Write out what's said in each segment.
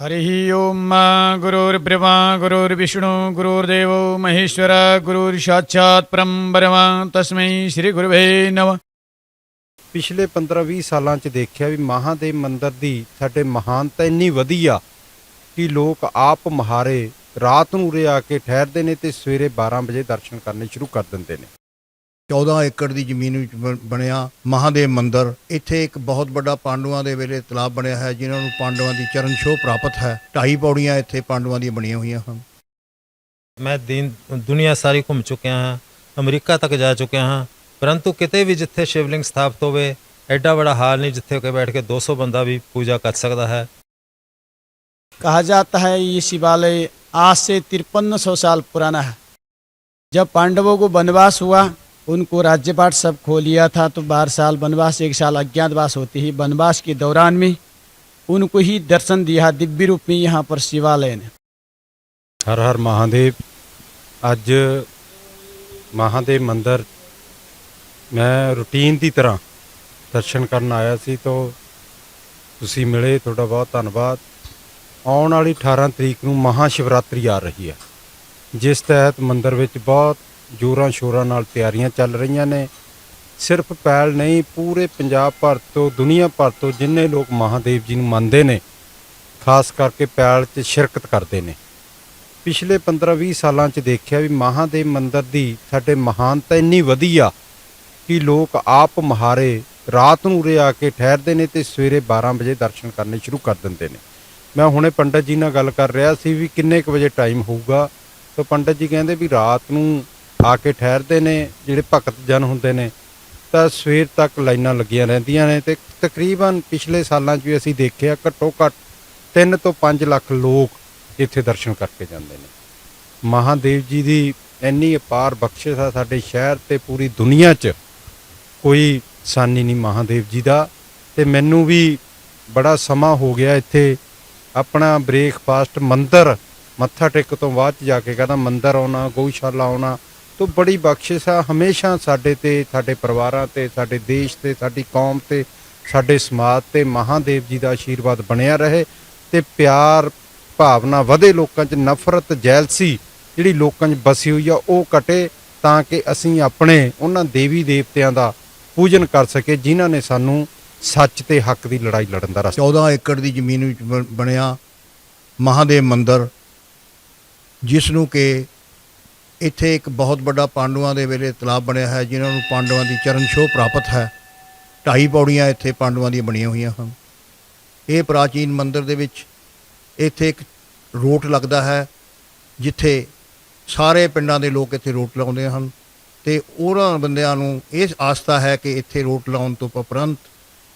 हरिः ओम् गुरुर्ब्रह्मा गुरुर्विष्णु गुरुर्देवो महेश्वर गुरुर्साक्षात् परं ब्रह्म तस्मै श्रीगुरुवे नमः ਪਿਛਲੇ 15-20 ਸਾਲਾਂ 'ਚ ਦੇਖਿਆ ਵੀ ਮਹਾਦੇਵ ਮੰਦਿਰ ਦੀ ਸਾਡੇ ਮਹਾਨਤਾ ਇੰਨੀ ਵਧੀ ਆ ਕਿ ਲੋਕ ਆਪ ਮਹਾਰੇ ਰਾਤ ਨੂੰ ਉਰੇ ਆ ਕੇ ਠਹਿਰਦੇ ਨੇ ਤੇ ਸਵੇਰੇ 12 ਵਜੇ ਦਰਸ਼ਨ ਕਰਨੇ ਸ਼ੁਰੂ ਕਰ ਦਿੰਦੇ ਨੇ 14 ਏਕੜ ਦੀ ਜ਼ਮੀਨ ਵਿੱਚ ਬ- ਬਣਿਆ ਮਹਾਦੇਵ ਮੰਦਿਰ ਇੱਥੇ ਇੱਕ ਬਹੁਤ ਵੱਡਾ ਪਾਂਡਵਾਂ ਦੇ ਵੇਲੇ ਤਲਾਬ ਬਣਿਆ ਹੈ ਜਿਨ੍ਹਾਂ ਨੂੰ ਪਾਂਡਵਾਂ ਦੀ ਚਰਨ ਛੋਹ ਪ੍ਰਾਪਤ ਹੈ ਢਾਈ ਪੌੜੀਆਂ ਇੱਥੇ ਪਾਂਡਵਾਂ ਦੀਆਂ ਬਣੀਆਂ ਹੋਈਆਂ ਹਨ ਮੈਂ ਦੀਨ ਦੁਨੀਆ ਸਾਰੀ ਘੁੰਮ ਚੁੱਕਿਆ ਹਾਂ ਅਮਰੀਕਾ ਤੱਕ ਜਾ ਚੁੱਕਿਆ ਹਾਂ ਪਰੰਤੂ ਕਿਤੇ ਵੀ ਜਿੱਥੇ ਸ਼ਿਵਲਿੰਗ ਸਥਾਪਿਤ ਹੋਵੇ ਐਡਾ ਬੜਾ ਹਾਲ ਨਹੀਂ ਜਿੱਥੇ ਕਿ ਬੈਠ ਕੇ 200 ਬੰਦਾ ਵੀ ਪੂਜਾ ਕਰ ਸਕਦਾ ਹੈ कहा जाता है ये शिवालय आज से तिरपन सौ साल पुराना है जब पांडवों को वनवास हुआ उनको राज्यपाट सब खो लिया था तो बारह साल वनवास एक साल अज्ञातवास होते ही वनवास के दौरान में उनको ही दर्शन दिया दिव्य रूप में यहाँ पर शिवालय ने ਹਰ ਹਰ ਮਹਾਦੇਵ ਅੱਜ ਮਹਾਦੇਵ ਮੰਦਿਰ ਮੈਂ ਰੂਟੀਨ ਦੀ ਤਰ੍ਹਾਂ ਦਰਸ਼ਨ ਕਰਨ ਆਇਆ ਸੀ ਤੋਂ ਤੁਸੀਂ ਮਿਲੇ ਤੁਹਾਡਾ ਬਹੁਤ ਧੰਨਵਾਦ ਆਉਣ ਵਾਲੀ 18 ਤਰੀਕ ਨੂੰ ਮਹਾ ਸ਼ਿਵਰਾਤਰੀ ਆ ਰਹੀ ਹੈ ਜਿਸ ਤਹਿਤ ਮੰਦਿਰ ਵਿੱਚ ਬਹੁਤ ਜੋਰਾਂ ਸ਼ੋਰਾਂ ਨਾਲ ਤਿਆਰੀਆਂ ਚੱਲ ਰਹੀਆਂ ਨੇ। ਸਿਰਫ ਪੈਲ ਨਹੀਂ, ਪੂਰੇ ਪੰਜਾਬ ਭਰ ਤੋਂ, ਦੁਨੀਆ ਭਰ ਤੋਂ ਜਿੰਨੇ ਲੋਕ ਮਹਾਦੇਵ ਜੀ ਨੂੰ ਮੰਨਦੇ ਨੇ, ਖਾਸ ਕਰਕੇ ਪੈਲ 'ਚ ਸ਼ਿਰਕਤ ਕਰਦੇ ਨੇ। ਪਿਛਲੇ 15-20 ਸਾਲਾਂ 'ਚ ਦੇਖਿਆ ਵੀ ਮਹਾਦੇਵ ਮੰਦਰ ਦੀ ਸਾਡੇ ਮਹਾਨਤਾ ਇੰਨੀ ਵਧੀ ਆ ਕਿ ਲੋਕ ਆਪ ਮਹਾਰੇ ਰਾਤ ਨੂੰ ਉਰੇ ਆ ਕੇ ਠਹਿਰਦੇ ਨੇ ਤੇ ਸਵੇਰੇ 12 ਵਜੇ ਦਰਸ਼ਨ ਕਰਨੇ ਸ਼ੁਰੂ ਕਰ ਦਿੰਦੇ ਨੇ। ਮੈਂ ਹੁਣੇ ਪੰਡਤ ਜੀ ਨਾਲ ਗੱਲ ਕਰ ਰਿਹਾ ਸੀ ਵੀ ਕਿੰਨੇ ਕੁ ਵਜੇ ਟਾਈਮ ਹੋਊਗਾ। ਤਾਂ ਪੰਡਤ ਜੀ ਕਹਿੰਦੇ ਵੀ ਰਾਤ ਨੂੰ ਆ ਕੇ ਠਹਿਰਦੇ ਨੇ, ਜਿਹੜੇ ਭਗਤ ਜਨ ਹੁੰਦੇ ਨੇ, ਤਾਂ ਸਵੇਰ ਤੱਕ ਲਾਈਨਾਂ ਲੱਗੀਆਂ ਰਹਿੰਦੀਆਂ ਨੇ ਤੇ ਤਕਰੀਬਨ ਪਿਛਲੇ ਸਾਲਾਂ 'ਚ ਵੀ ਅਸੀਂ ਦੇਖਿਆ ਘੱਟੋ ਘੱਟ 3 ਤੋਂ 5 ਲੱਖ ਲੋਕ ਇੱਥੇ ਦਰਸ਼ਨ ਕਰਕੇ ਜਾਂਦੇ ਨੇ। ਮਹਾਦੇਵ ਜੀ ਦੀ ਇੰਨੀ ਅਪਾਰ ਬਖਸ਼ਿਸ਼ ਆ ਸਾਡੇ ਸ਼ਹਿਰ ਤੇ ਪੂਰੀ ਦੁਨੀਆ 'ਚ, ਕੋਈ ਸਾਨੀ ਨਹੀਂ ਮਹਾਦੇਵ ਜੀ ਦਾ ਤੇ ਮੈਨੂੰ ਵੀ ਬੜਾ ਸਮਾਂ ਹੋ ਗਿਆ ਇੱਥੇ ਆਪਣਾ ਬ੍ਰੇਕਫਾਸਟ ਮੰਦਰ ਮੱਥਾ ਟੇਕ ਤੋਂ ਬਾਅਦ 'ਚ ਜਾ ਕੇ ਕਹਿੰਦਾ ਮੰਦਰ ਆਉਣਾ, ਗਊਸ਼ਾਲਾ ਆਉਣਾ ਤੋਂ ਬੜੀ ਬਖਸ਼ਿਸ਼ ਆ। ਹਮੇਸ਼ਾ ਸਾਡੇ ਤੇ, ਸਾਡੇ ਪਰਿਵਾਰਾਂ ਤੇ, ਸਾਡੇ ਦੇਸ਼ ਤੇ, ਸਾਡੀ ਕੌਮ ਤੇ, ਸਾਡੇ ਸਮਾਜ ਤੇ ਮਹਾਦੇਵ ਜੀ ਦਾ ਆਸ਼ੀਰਵਾਦ ਬਣਿਆ ਰਹੇ ਤੇ ਪਿਆਰ ਭਾਵਨਾ ਵਧੇ ਲੋਕਾਂ 'ਚ। ਨਫ਼ਰਤ ਜੈਲਸੀ ਜਿਹੜੀ ਲੋਕਾਂ 'ਚ ਬਸੀ ਹੋਈ ਆ, ਉਹ ਕਟੇ ਤਾਂ ਕਿ ਅਸੀਂ ਆਪਣੇ, ਉਹਨਾਂ ਦੇਵੀ ਦੇਵਤਿਆਂ ਦਾ ਪੂਜਨ ਕਰ ਸਕੇ, ਜਿਨ੍ਹਾਂ ਨੇ ਸਾਨੂੰ ਸੱਚ ਤੇ ਹੱਕ ਦੀ ਲੜਾਈ ਲੜਨ ਦਾ ਰਸਤਾ 14 ਏਕੜ ਦੀ ਜ਼ਮੀਨ ਵਿੱਚ ਬ- ਬਣਿਆ ਮਹਾਦੇਵ ਮੰਦਿਰ, ਜਿਸ ਨੂੰ ਕਿ ਇੱਥੇ ਇੱਕ ਬਹੁਤ ਵੱਡਾ ਪਾਂਡੂਆਂ ਦੇ ਵੇਲੇ ਤਲਾਬ ਬਣਿਆ ਹੈ, ਜਿਨ੍ਹਾਂ ਨੂੰ ਪਾਂਡਵਾਂ ਦੀ ਚਰਨ ਛੋਹ ਪ੍ਰਾਪਤ ਹੈ। ਢਾਈ ਪੌੜੀਆਂ ਇੱਥੇ ਪਾਂਡੂਆਂ ਦੀਆਂ ਬਣੀਆਂ ਹੋਈਆਂ ਹਨ। ਇਹ ਪ੍ਰਾਚੀਨ ਮੰਦਿਰ ਦੇ ਵਿੱਚ ਇੱਥੇ ਇੱਕ ਰੋਟ ਲੱਗਦਾ ਹੈ, ਜਿੱਥੇ ਸਾਰੇ ਪਿੰਡਾਂ ਦੇ ਲੋਕ ਇੱਥੇ ਰੋਟ ਲਾਉਂਦੇ ਹਨ ਤੇ ਉਹਨਾਂ ਬੰਦਿਆਂ ਨੂੰ ਇਹ ਆਸਥਾ ਹੈ ਕਿ ਇੱਥੇ ਰੋਟ ਲਾਉਣ ਤੋਂ ਉਪਰੰਤ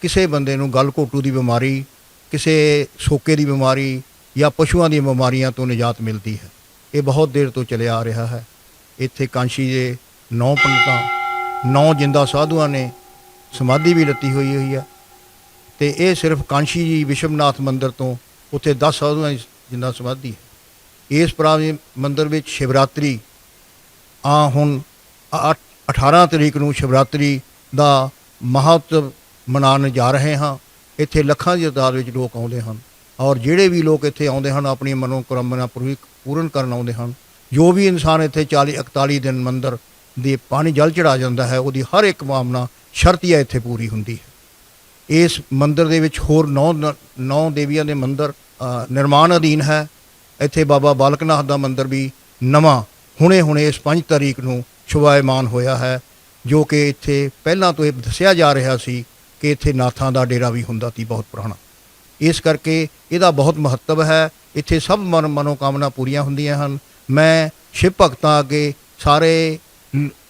ਕਿਸੇ ਬੰਦੇ ਨੂੰ ਗਲ ਘੋਟੂ ਦੀ ਬਿਮਾਰੀ, ਕਿਸੇ ਸੋਕੇ ਦੀ ਬਿਮਾਰੀ ਜਾਂ ਪਸ਼ੂਆਂ ਦੀਆਂ ਬਿਮਾਰੀਆਂ ਤੋਂ ਨਿਜਾਤ ਮਿਲਦੀ ਹੈ। ਇਹ ਬਹੁਤ ਦੇਰ ਤੋਂ ਚੱਲਿਆ ਆ ਰਿਹਾ ਹੈ। ਇੱਥੇ ਕਾਂਸ਼ੀ ਦੇ ਨੌ ਪੰਡਤਾਂ, ਨੌ ਜਿੰਦਾ ਸਾਧੂਆਂ ਨੇ ਸਮਾਧੀ ਵੀ ਲੱਤੀ ਹੋਈ ਹੋਈ ਹੈ। ਤੇ ਇਹ ਸਿਰਫ ਕਾਂਸ਼ੀ ਜੀ ਵਿਸ਼ਵਨਾਥ ਮੰਦਿਰ ਤੋਂ ਉੱਥੇ 10 ਸਾਧੂਆਂ ਦੀ ਜਿੰਦਾ ਸਮਾਧੀ ਹੈ। ਇਸ ਪ੍ਰਾਚੀਨ ਮੰਦਿਰ ਵਿੱਚ ਸ਼ਿਵਰਾਤਰੀ ਆ ਹੁਣ ਅ- 18 ਤਰੀਕ ਨੂੰ ਸ਼ਿਵਰਾਤਰੀ ਦਾ ਮਹੱਤਵ ਮਨਾਉਣ ਜਾ ਰਹੇ ਹਾਂ। ਇੱਥੇ ਲੱਖਾਂ ਦੀ ਤਾਦਾਦ ਵਿੱਚ ਲੋਕ ਆਉਂਦੇ ਹਨ। ਔਰ ਜਿਹੜੇ ਵੀ ਲੋਕ ਇੱਥੇ ਆਉਂਦੇ ਹਨ ਆਪਣੀ ਮਨੋਕਾਮਨਾ ਪੂਰੀ ਪੂਰਨ ਕਰਨ ਆਉਂਦੇ ਹਨ, ਜੋ ਵੀ ਇਨਸਾਨ ਇੱਥੇ 40 41 ਦਿਨ ਮੰਦਰ ਦੇ ਪਾਣੀ ਜਲ ਚੜਾ ਜਾਂਦਾ ਹੈ, ਉਹਦੀ ਹਰ ਇੱਕ ਮਾਮਨਾ ਸ਼ਰਤੀਆ ਇੱਥੇ ਪੂਰੀ ਹੁੰਦੀ ਹੈ। ਇਸ ਮੰਦਰ ਦੇ ਵਿੱਚ ਹੋਰ ਨੌ ਨੌ ਦੇਵੀਆਂ ਦੇ ਮੰਦਰ ਨਿਰਮਾਣ ਅਧੀਨ ਹੈ। ਇੱਥੇ ਬਾਬਾ ਬਾਲਕਨਾਥ ਦਾ ਮੰਦਰ ਵੀ ਨਵਾਂ ਹੁਣੇ ਹੁਣੇ ਇਸ 5 ਤਾਰੀਖ ਨੂੰ ਸ਼ੁਭਾਇਮਾਨ ਹੋਇਆ ਹੈ, ਜੋ ਕਿ ਇੱਥੇ ਪਹਿਲਾਂ ਤੋਂ ਇਹ ਦੱਸਿਆ ਜਾ ਰਿਹਾ ਸੀ ਕਿ ਇੱਥੇ ਨਾਥਾਂ ਦਾ ਡੇਰਾ ਵੀ ਹੁੰਦਾ ਸੀ, ਬਹੁਤ ਪੁਰਾਣਾ। ਇਸ ਕਰਕੇ ਇਹਦਾ ਬਹੁਤ ਮਹੱਤਵ ਹੈ। ਇੱਥੇ ਸਭ ਮਨ ਮਨੋਕਾਮਨਾ ਪੂਰੀਆਂ ਹੁੰਦੀਆਂ ਹਨ। ਮੈਂ ਸ਼ਿਵ ਭਗਤਾਂ ਅੱਗੇ ਸਾਰੇ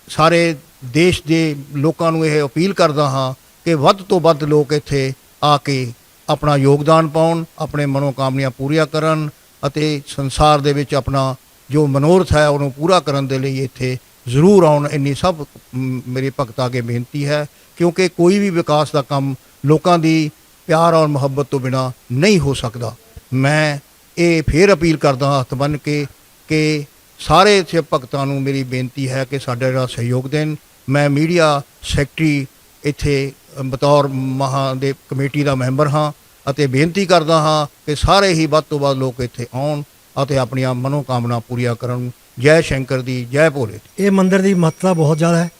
ਸਾਰੇ ਦੇਸ਼ ਦੇ ਲੋਕਾਂ ਨੂੰ ਇਹ ਅਪੀਲ ਕਰਦਾ ਹਾਂ ਕਿ ਵੱਧ ਤੋਂ ਵੱਧ ਲੋਕ ਇੱਥੇ ਆ ਕੇ ਆਪਣਾ ਯੋਗਦਾਨ ਪਾਉਣ, ਆਪਣੇ ਮਨੋਕਾਮਨੀਆਂ ਪੂਰੀਆਂ ਕਰਨ ਅਤੇ ਸੰਸਾਰ ਦੇ ਵਿੱਚ ਆਪਣਾ ਜੋ ਮਨੋਰਥ ਹੈ ਉਹਨੂੰ ਪੂਰਾ ਕਰਨ ਦੇ ਲਈ ਇੱਥੇ ਜ਼ਰੂਰ ਆਉਣ। ਇੰਨੀ ਸਭ ਮੇਰੇ ਭਗਤਾਂ ਅੱਗੇ ਬੇਨਤੀ ਹੈ ਕਿਉਂਕਿ ਕੋਈ ਵੀ ਵਿਕਾਸ ਦਾ ਕੰਮ ਲੋਕਾਂ ਦੀ ਪਿਆਰ ਔਰ ਮੁਹੱਬਤ ਤੋਂ ਬਿਨਾ ਨਹੀਂ ਹੋ ਸਕਦਾ। ਮੈਂ ਇਹ ਫੇਰ ਅਪੀਲ ਕਰਦਾ ਹਾਂ ਹੱਥ ਬੰਨ੍ਹ ਕੇ ਕਿ ਸਾਰੇ ਸਿਵ ਭਗਤਾਂ ਨੂੰ ਮੇਰੀ ਬੇਨਤੀ ਹੈ ਕਿ ਸਾਡਾ ਜਿਹੜਾ ਸਹਿਯੋਗ ਦੇਣ। ਮੈਂ ਮੀਡੀਆ ਸੈਕਟਰੀ ਇੱਥੇ ਬਤੌਰ ਮਹਾ ਦੇ ਕਮੇਟੀ ਦਾ ਮੈਂਬਰ ਹਾਂ ਅਤੇ ਬੇਨਤੀ ਕਰਦਾ ਹਾਂ ਕਿ ਸਾਰੇ ਹੀ ਵੱਧ ਤੋਂ ਵੱਧ ਲੋਕ ਇੱਥੇ ਆਉਣ ਅਤੇ ਆਪਣੀਆਂ ਮਨੋਕਾਮਨਾ ਪੂਰੀਆਂ ਕਰਨ। ਜੈ ਸ਼ੰਕਰ ਦੀ, ਜੈ ਭੋਲੇ ਦੀ। ਇਹ ਮੰਦਿਰ ਦੀ ਮਹੱਤਤਾ ਬਹੁਤ ਜ਼ਿਆਦਾ ਹੈ।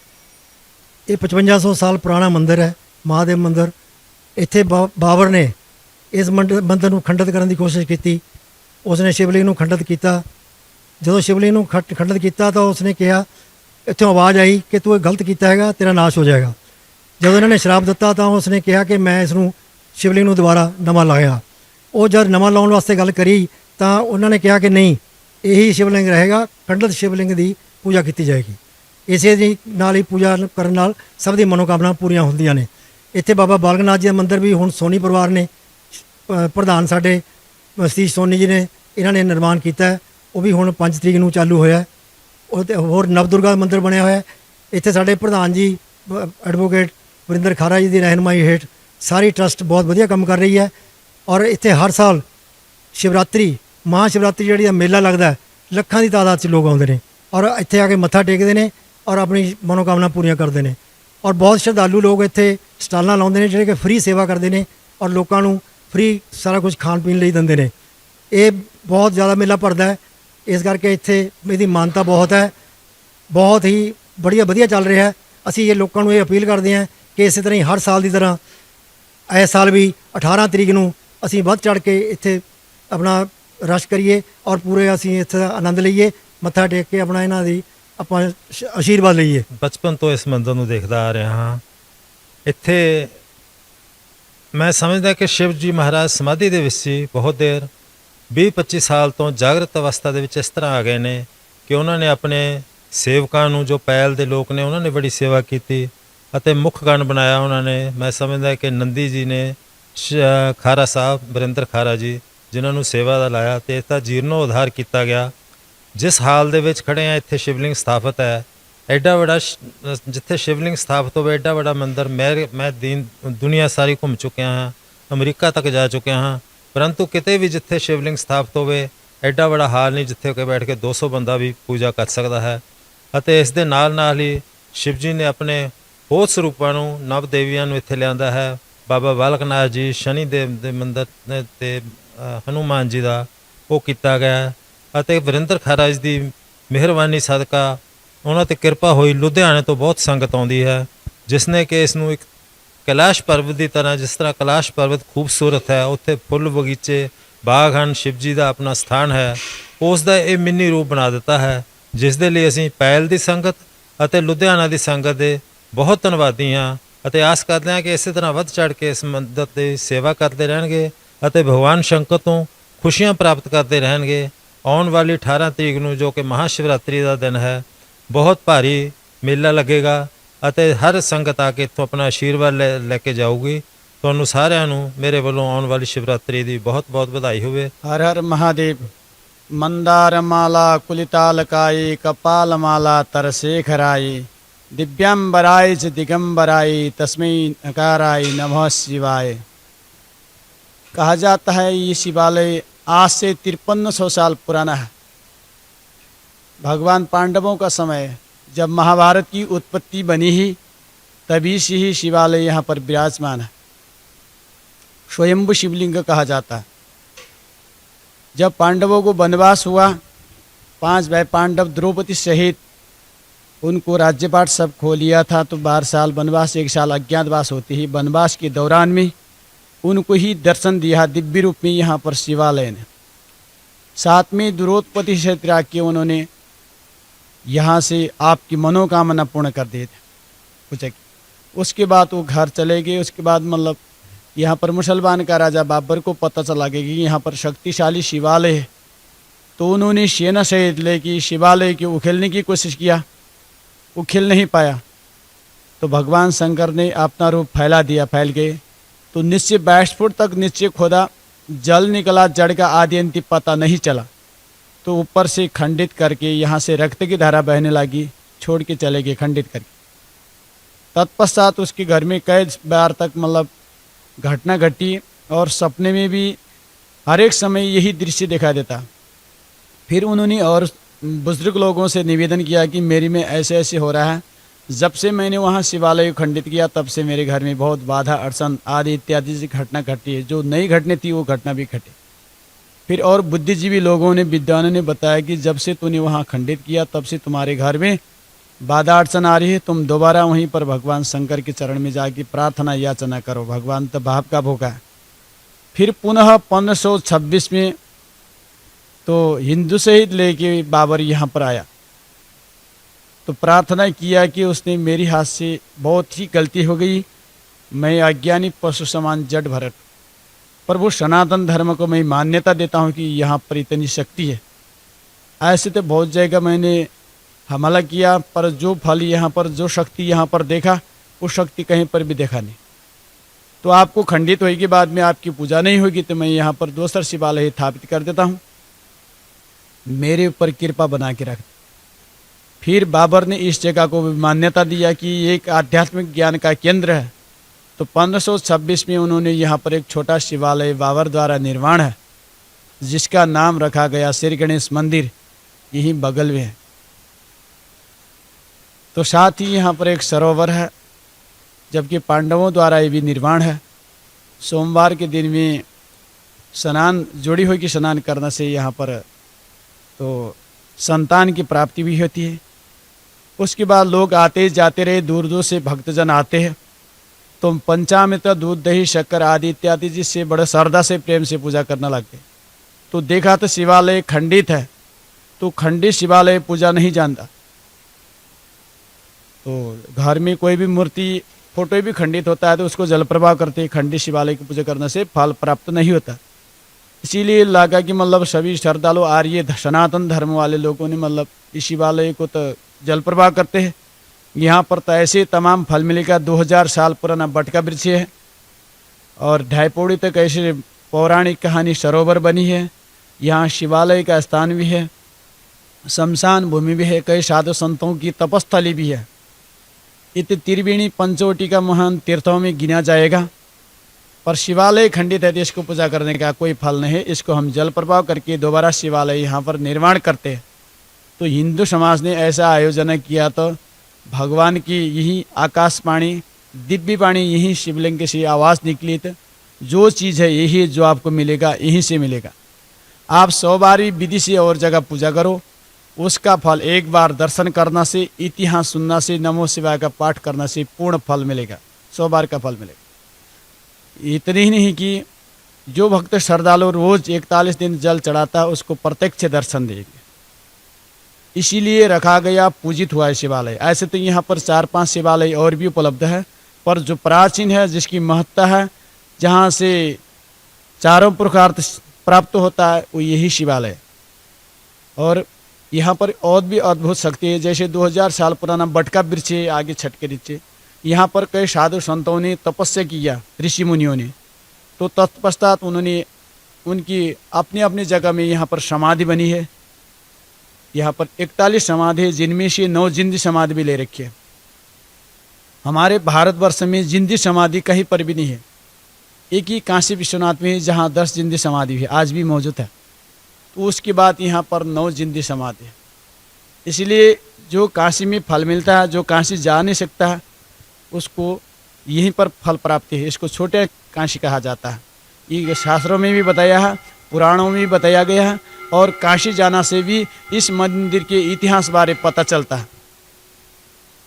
ਇਹ 5500 ਸਾਲ ਪੁਰਾਣਾ ਮੰਦਿਰ ਹੈ, ਮਹਾਦੇਵ ਮੰਦਿਰ। ਇੱਥੇ ਬਾ- ਬਾਬਰ ਨੇ ਇਸ ਮੰਦ- ਮੰਦਿਰ ਨੂੰ ਖੰਡਿਤ ਕਰਨ ਦੀ ਕੋਸ਼ਿਸ਼ ਕੀਤੀ। ਉਸਨੇ ਸ਼ਿਵਲਿੰਗ ਨੂੰ ਖੰਡਿਤ ਕੀਤਾ। ਜਦੋਂ ਸ਼ਿਵਲਿੰਗ ਨੂੰ ਖੰਡ- ਖੰਡਿਤ ਕੀਤਾ ਤਾਂ ਉਸਨੇ ਕਿਹਾ, ਇੱਥੋਂ ਆਵਾਜ਼ ਆਈ ਕਿ ਤੂੰ ਇਹ ਗਲਤ ਕੀਤਾ ਹੈਗਾ, ਤੇਰਾ ਨਾਸ਼ ਹੋ ਜਾਏਗਾ। ਜਦੋਂ ਇਹਨਾਂ ਨੇ ਸ਼ਰਾਬ ਦਿੱਤਾ ਤਾਂ ਉਸਨੇ ਕਿਹਾ ਕਿ ਮੈਂ ਇਸ ਨੂੰ ਸ਼ਿਵਲਿੰਗ ਨੂੰ ਦੁਬਾਰਾ ਨਵਾਂ ਲਾਇਆ। ਉਹ ਜਦ ਨਵਾਂ ਲਾਉਣ ਵਾਸਤੇ ਗੱਲ ਕਰੀ ਤਾਂ ਉਹਨਾਂ ਨੇ ਕਿਹਾ ਕਿ ਨਹੀਂ, ਇਹੀ ਸ਼ਿਵਲਿੰਗ ਰਹੇਗਾ, ਖੰਡਿਤ ਸ਼ਿਵਲਿੰਗ ਦੀ ਪੂਜਾ ਕੀਤੀ ਜਾਏਗੀ। ਇਸੇ ਦੀ ਨਾਲ ਹੀ ਪੂਜਾ ਕਰਨ ਨਾਲ ਸਭ ਦੀ ਮਨੋਕਾਮਨਾ ਪੂਰੀਆਂ ਹੁੰਦੀਆਂ ਨੇ। ਇੱਥੇ ਬਾਬਾ ਬਾਲਕਨਾਥ ਜੀ ਦਾ ਮੰਦਿਰ ਵੀ ਹੁਣ ਸੋਨੀ ਪਰਿਵਾਰ ਨੇ ਪ੍ਰਧਾਨ ਸਾਡੇ, ਮਸ਼ਤੀਸ਼ ਸੋਨੀ ਜੀ ਨੇ ਇਹਨਾਂ ਨੇ ਨਿਰਮਾਣ ਕੀਤਾ ਉਹ ਵੀ ਹੁਣ 5 ਤਰੀਕ ਨੂੰ ਚਾਲੂ ਹੋਇਆ ਹੈ। ਉਹ ਤੇ ਹੋਰ ਨਵਦੁਰਗਾ ਮੰਦਿਰ ਬਣਿਆ ਹੋਇਆ ਇੱਥੇ ਸਾਡੇ ਪ੍ਰਧਾਨ ਜੀ ਐਡਵੋਕੇਟ ਵਰਿੰਦਰ ਖਾਰਾ ਜੀ ਦੀ ਰਹਿਨਮਾਈ ਹੇਠ ਸਾਰੀ ਟਰਸਟ ਬਹੁਤ ਵਧੀਆ ਕੰਮ ਕਰ ਰਹੀ ਹੈ। ਔਰ ਇੱਥੇ ਹਰ ਸਾਲ ਸ਼ਿਵਰਾਤਰੀ ਮਹਾ ਸ਼ਿਵਰਾਤਰੀ ਜਿਹੜੀ ਦਾ ਮੇਲਾ ਲੱਗਦਾ ਲੱਖਾਂ ਦੀ ਤਾਦਾਦ 'ਚ ਲੋਕ ਆਉਂਦੇ ਨੇ। ਔਰ ਇੱਥੇ ਆ ਕੇ ਮੱਥਾ ਟੇਕਦੇ ਨੇ ਔਰ ਆਪਣੀ ਮਨੋਕਾਮਨਾ ਪੂਰੀਆਂ ਕਰਦੇ ਨੇ। ਔਰ ਬਹੁਤ ਸ਼ਰਧਾਲੂ ਲੋਕ ਇੱਥੇ ਸਟਾਲਾਂ ਲਾਉਂਦੇ ਨੇ, ਜਿਹੜੇ ਕਿ ਫ੍ਰੀ ਸੇਵਾ ਕਰਦੇ ਨੇ ਔਰ ਲੋਕਾਂ ਨੂੰ ਫ੍ਰੀ ਸਾਰਾ ਕੁਝ ਖਾਣ ਪੀਣ ਲਈ ਦਿੰਦੇ ਨੇ। ਇਹ ਬਹੁਤ ਜ਼ਿਆਦਾ ਮੇਲਾ ਭਰਦਾ ਹੈ। ਇਸ ਕਰਕੇ ਇੱਥੇ ਇਹਦੀ ਮਾਨਤਾ ਬਹੁਤ ਹੈ। ਬਹੁਤ ਹੀ ਬੜੀਆ ਵਧੀਆ ਚੱਲ ਰਿਹਾ ਹੈ। ਅਸੀਂ ਇਹ ਲੋਕਾਂ ਨੂੰ ਇਹ ਅਪੀਲ ਕਰਦੇ ਹਾਂ ਕਿ ਇਸੇ ਤਰ੍ਹਾਂ ਹੀ ਹਰ ਸਾਲ ਦੀ ਤਰ੍ਹਾਂ ਇਸ ਸਾਲ ਵੀ 18 ਤਰੀਕ ਨੂੰ ਅਸੀਂ ਵੱਧ ਚੜ ਕੇ ਇੱਥੇ ਆਪਣਾ ਰਸ਼ ਕਰੀਏ ਔਰ ਪੂਰੇ ਅਸੀਂ ਇੱਥੇ ਦਾ ਆਨੰਦ ਲਈਏ। ਮੱਥਾ ਟੇਕ ਕੇ ਆਪਣਾ ਇਹਨਾਂ ਦੀ ਆਪਾਂ ਸ਼- ਆਸ਼ੀਰਵਾਦ ਲਈਏ। ਬਚਪਨ ਤੋਂ ਇਸ ਮੰਦਰ ਨੂੰ ਦੇਖਦਾ ਆ ਰਿਹਾ ਹਾਂ। ਇੱਥੇ ਮੈਂ ਸਮਝਦਾ ਕਿ ਸ਼ਿਵ ਜੀ ਮਹਾਰਾਜ ਸਮਾਧੀ ਦੇ ਵਿੱਚ ਸੀ, ਬਹੁਤ ਦੇਰ। 20-25 ਸਾਲ ਤੋਂ ਜਾਗਰਤ ਅਵਸਥਾ ਦੇ ਵਿੱਚ ਇਸ ਤਰ੍ਹਾਂ ਆ ਗਏ ਨੇ ਕਿ ਉਹਨਾਂ ਨੇ ਆਪਣੇ ਸੇਵਕਾਂ ਨੂੰ, ਜੋ ਪੈਲ ਦੇ ਲੋਕ ਨੇ, ਉਹਨਾਂ ਨੇ ਬੜੀ ਸੇਵਾ ਕੀਤੀ ਅਤੇ ਮੁੱਖ ਗਣ ਬਣਾਇਆ ਉਹਨਾਂ ਨੇ। ਮੈਂ ਸਮਝਦਾ ਕਿ ਨੰਦੀ ਜੀ ਨੇ, ਸ਼- ਖਾਰਾ ਸਾਹਿਬ, ਵਰਿੰਦਰ ਖਾਰਾ ਜੀ, ਜਿਨ੍ਹਾਂ ਨੂੰ ਸੇਵਾ ਦਾ ਲਾਇਆ ਤੇ ਇਸ ਦਾ ਜੀਰਨੋ ਉਧਾਰ ਕੀਤਾ ਗਿਆ। ਜਿਸ ਹਾਲ ਦੇ ਵਿੱਚ ਖੜੇ ਆ, ਇੱਥੇ ਸ਼ਿਵਲਿੰਗ ਸਥਾਪਿਤ ਹੈ। ਐਡਾ ਵੱਡਾ ਸ਼- ਜਿੱਥੇ ਸ਼ਿਵਲਿੰਗ ਸਥਾਪਿਤ ਹੋਵੇ, ਐਡਾ ਵੱਡਾ ਮੰਦਿਰ, ਮੈਂ ਮੈਂ ਦੀਨ, ਦੁਨੀਆ ਸਾਰੀ ਘੁੰਮ ਚੁੱਕਿਆ ਹਾਂ, ਅਮਰੀਕਾ ਤੱਕ ਜਾ ਚੁੱਕਿਆ ਹਾਂ। ਪਰੰਤੂ ਕਿਤੇ ਵੀ ਜਿੱਥੇ ਸ਼ਿਵਲਿੰਗ ਸਥਾਪਿਤ ਹੋਵੇ, ਐਡਾ ਵੱਡਾ ਹਾਲ ਨਹੀਂ ਜਿੱਥੇ ਕਿ ਬੈਠ ਕੇ 200 ਬੰਦਾ ਵੀ ਪੂਜਾ ਕਰ ਸਕਦਾ ਹੈ। ਅਤੇ ਇਸ ਦੇ ਨਾਲ ਨਾਲ ਹੀ ਸ਼ਿਵਜੀ ਨੇ ਆਪਣੇ ਹੋਰ ਸਰੂਪਾਂ ਨੂੰ ਨਵ ਦੇਵੀਆਂ ਨੂੰ ਇੱਥੇ ਲਿਆਂਦਾ ਹੈ। ਬਾਬਾ ਬਾਲਕਨਾਥ ਜੀ, ਸ਼ਨੀ ਦੇਵ ਦੇ ਮੰਦਰ ਨੇ ਤੇ ਹਨੂਮਾਨ ਜੀ ਦਾ ਉਹ ਕੀਤਾ ਗਿਆ ਅਤੇ ਵਰਿੰਦਰ ਖਰਾਜ ਦੀ ਮਿਹਰਬਾਨੀ ਸਦਕਾ ਉਹਨਾਂ ਤੇ ਕਿਰਪਾ ਹੋਈ ਲੁਧਿਆਣੇ ਤੋਂ ਬਹੁਤ ਸੰਗਤ ਆਉਂਦੀ ਹੈ ਜਿਸ ਨੇ ਕਿ ਇਸ ਨੂੰ ਇੱਕ ਕੈਲਾਸ਼ ਪਰਬਤ ਦੀ ਤਰ੍ਹਾਂ, ਜਿਸ ਤਰ੍ਹਾਂ ਕੈਲਾਸ਼ ਪਰਬਤ ਖੂਬਸੂਰਤ ਹੈ, ਉੱਥੇ ਫੁੱਲ ਬਗੀਚੇ ਬਾਗ ਹਨ ਸ਼ਿਵਜੀ ਦਾ ਆਪਣਾ ਸਥਾਨ ਹੈ, ਉਸ ਦਾ ਇਹ ਮਿੰਨੀ ਰੂਪ ਬਣਾ ਦਿੱਤਾ ਹੈ, ਜਿਸ ਦੇ ਲਈ ਅਸੀਂ ਪੈਲ ਦੀ ਸੰਗਤ ਅਤੇ ਲੁਧਿਆਣਾ ਦੀ ਸੰਗਤ ਦੇ ਬਹੁਤ ਧੰਨਵਾਦੀ ਹਾਂ ਅਤੇ ਆਸ ਕਰਦੇ ਹਾਂ ਕਿ ਇਸੇ ਤਰ੍ਹਾਂ ਵੱਧ ਚੜ ਕੇ ਇਸ ਮੰਦਰ ਦੀ ਸੇਵਾ ਕਰਦੇ ਰਹਿਣਗੇ ਅਤੇ ਭਗਵਾਨ ਸ਼ੰਕਰ ਤੋਂ ਖੁਸ਼ੀਆਂ ਪ੍ਰਾਪਤ ਕਰਦੇ ਰਹਿਣਗੇ। ਆਉਣ ਵਾਲੀ 18 ਤਰੀਕ ਨੂੰ ਜੋ ਕਿ ਮਹਾ ਸ਼ਿਵਰਾਤਰੀ ਦਾ ਦਿਨ ਹੈ ਬਹੁਤ ਭਾਰੀ ਮੇਲਾ ਲੱਗੇਗਾ ਅਤੇ ਹਰ ਸੰਗਤ ਆ ਕੇ ਇੱਥੋਂ ਆਪਣਾ ਆਸ਼ੀਰਵਾਦ ਲੈ ਲੈ ਕੇ ਜਾਊਗੀ ਤੁਹਾਨੂੰ ਸਾਰਿਆਂ ਨੂੰ ਮੇਰੇ ਵੱਲੋਂ ਆਉਣ ਵਾਲੀ ਸ਼ਿਵਰਾਤਰੀ ਦੀ ਬਹੁਤ ਬਹੁਤ ਵਧਾਈ ਹੋਵੇ हर हर महादेव मंदार माला कुलितालकाय कपाल माला तरशेखराय दिव्यांबराय च दिगंबराय तस्मै नकाराय नमः शिवाय कहा जाता है ये शिवालय आज से तिरपन सौ साल पुराना है। भगवान पांडवों का समय, जब महाभारत की उत्पत्ति बनी ही, तभी से ही शिवालय यहाँ पर विराजमान है। स्वयंभू शिवलिंग कहा जाता है। जब पांडवों को वनवास हुआ, पाँच भाई पांडव द्रौपदी सहित उनको राज्यपाट सब खो लिया था तो बारह साल वनवास, एक साल अज्ञातवास होती ही वनवास के दौरान में उनको ही दर्शन दिया दिव्य रूप में यहाँ पर शिवालय ने। साथ में द्रौपदी से त्याग के उन्होंने यहाँ से आपकी मनोकामना पूर्ण कर दिए थे। पूछा उसके बाद वो घर चले गए, उसके बाद मतलब यहाँ पर मुसलमान का राजा बाबर को पता चला गया कि यहाँ पर शक्तिशाली शिवालय है। तो उन्होंने सेना सहित लेके शिवालय के उखेलने की कोशिश किया, उखेल नहीं पाया। तो भगवान शंकर ने अपना रूप फैला दिया, फैल के तो निश्चय बाईस फुट तक नीचे खोदा जल निकला, जड़ का आदि अंतिम पता नहीं चला। तो ऊपर से खंडित करके यहाँ से रक्त की धारा बहने लगी, छोड़ के चले गए खंडित करके। तत्पश्चात उसके घर में कई बार तक मतलब घटना घटी और सपने में भी हर एक समय यही दृश्य दिखाई देता। फिर उन्होंने और बुज़ुर्ग लोगों से निवेदन किया कि मेरी में ऐसे ऐसे हो रहा है जब से मैंने वहाँ शिवालय खंडित किया, तब से मेरे घर में बहुत बाधा, अड़चन आदि इत्यादि से घटना घटी है। जो नई घटना थी, वो घटना भी घटी। फिर और बुद्धिजीवी लोगों ने, विद्वानों ने बताया कि जब से तूने वहाँ खंडित किया, तब से तुम्हारे घर में बाधा, अड़चन आ रही है। तुम दोबारा वहीं पर भगवान शंकर के चरण में जाके प्रार्थना याचना करो। भगवान तो भाव का भोगा फिर पुनः पंद्रह में तो हिंदू सहित लेके बाबर यहाँ पर आया। तो प्रार्थना किया कि उसने मेरी हाथ से बहुत ही गलती हो गई। मैं अज्ञानी पशु समान जड भरत। प्रभु सनातन धर्म को मैं मान्यता देता हूँ कि यहाँ पर इतनी शक्ति है। ऐसे तो बहुत जगह मैंने हमला किया, पर जो फल यहाँ पर, जो शक्ति यहाँ पर देखा, वो शक्ति कहीं पर भी देखा नहीं। तो आपको खंडित होगी, बाद में आपकी पूजा नहीं होगी तो मैं यहाँ पर दूसरा शिवालय स्थापित कर देता हूँ। मेरे ऊपर कृपा बना के रख। फिर बाबर ने इस जगह को भी मान्यता दिया कि ये एक आध्यात्मिक ज्ञान का केंद्र है। तो 1526 में उन्होंने यहाँ पर एक छोटा शिवालय बाबर द्वारा निर्माण है, जिसका नाम रखा गया श्री गणेश मंदिर। यहीं बगल में है। तो साथ ही यहाँ पर एक सरोवर है, जबकि पांडवों द्वारा ये भी निर्माण है। सोमवार के दिन में स्नान, जोड़ी हुई की स्नान करने से यहाँ पर तो संतान की प्राप्ति भी होती है। उसके बाद लोग आते जाते रहे दूर दूर से भक्तजन आते हैं। तो पंचामृत, दूध, दही, शक्कर आदि इत्यादि जिससे बड़े श्रद्धा से प्रेम से पूजा करने लगते तो देखा तो शिवालय खंडित है। तो खंडित शिवालय पूजा नहीं जानता। तो घर में कोई भी मूर्ति, फ़ोटो भी खंडित होता है तो उसको जल प्रभाव करते, खंडित शिवालय की पूजा करने से फल प्राप्त नहीं होता। इसीलिए लगा कि मतलब सभी श्रद्धालु आर्य सनातन धर्म वाले लोगों ने मतलब इस शिवालय को तो जल प्रवाह करते हैं। यहाँ पर तो ऐसे तमाम फल मिलेगा 2000 साल पुराना बटका वृक्ष है और ढाई पौड़ी तक ऐसे पौराणिक कहानी सरोवर बनी है। यहाँ शिवालय का स्थान भी है, शमशान भूमि भी है, कई साधु संतों की तपस्थली भी है। इत त्रिवेणी पंचवटी का महान तीर्थों में गिना जाएगा। पर शिवालय खंडित है तो इसको पूजा करने का कोई फल नहीं है। इसको हम जल प्रभाव करके दोबारा शिवालय यहाँ पर निर्माण करते हैं। तो हिंदू समाज ने ऐसा आयोजन किया तो भगवान की यही आकाशवाणी दिव्य वाणी यही शिवलिंग के से आवाज़ निकली तो जो चीज़ है यही जो आपको मिलेगा, यहीं से मिलेगा। आप सौ बारी विधि से और जगह पूजा करो। उसका फल एक बार दर्शन करना से, इतिहास सुनना से, नमो शिवाय का पाठ करना से पूर्ण फल मिलेगा। सौ बार का फल मिलेगा। इतनी ही नहीं कि जो भक्त श्रद्धालु रोज इकतालीस दिन जल चढ़ाता है, उसको प्रत्यक्ष दर्शन देंगे। इसीलिए रखा गया, पूजित हुआ है शिवालय। ऐसे तो यहाँ पर चार पाँच शिवालय और भी उपलब्ध है, पर जो प्राचीन है, जिसकी महत्ता है, जहाँ से चारों पुरुषार्थ प्राप्त होता है, वो यही शिवालय। और यहाँ पर और भी अद्भुत शक्ति है, जैसे 2000 साल पुराना बटका वृक्ष आगे छठ के नीचे। यहाँ पर कई साधु संतों ने तपस्या किया ऋषि मुनियों ने। तो तत्पश्चात उन्होंने उनकी अपनी अपनी जगह में यहाँ पर समाधि बनी है। यहाँ पर इकतालीस समाधि जिनमें से नौ जिंदी समाधि भी ले रखी है। हमारे भारतवर्ष में जिंदी समाधि कहीं पर भी नहीं है। एक ही काशी विश्वनाथ में जहाँ दस जिंदी समाधि है आज भी मौजूद है। तो उसके बाद यहाँ पर नौ जिंदी समाधि है। इसलिए जो काशी में फल मिलता है, जो काशी जा नहीं सकता है उसको यहीं पर फल प्राप्ति है। इसको छोटे काशी कहा जाता है। ये शास्त्रों में भी बताया है, पुराणों में भी बताया गया है, और काशी जाना से भी इस मंदिर के इतिहास बारे पता चलता है।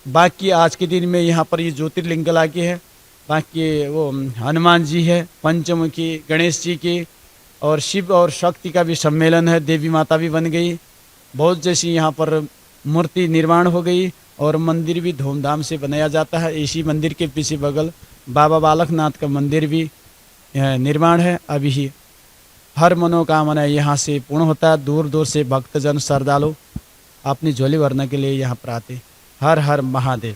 बाकी आज के दिन में यहाँ पर ये ज्योतिर्लिंग लागे है। बाकी वो हनुमान जी है, पंचमुखी, गणेश जी की, और शिव और शक्ति का भी सम्मेलन है, देवी माता भी बन गई। बहुत जैसी यहाँ पर मूर्ति निर्माण हो गई। और मंदिर भी धूमधाम से बनाया जाता है। इसी मंदिर के पीछे बगल बाबा बालकनाथ का मंदिर भी निर्माण है। अभी ही हर मनोकामना यहाँ से पूर्ण होता है। दूर दूर से भक्तजन, श्रद्धालु अपनी झोली भरने के लिए यहाँ पर आते हर हर महादेव।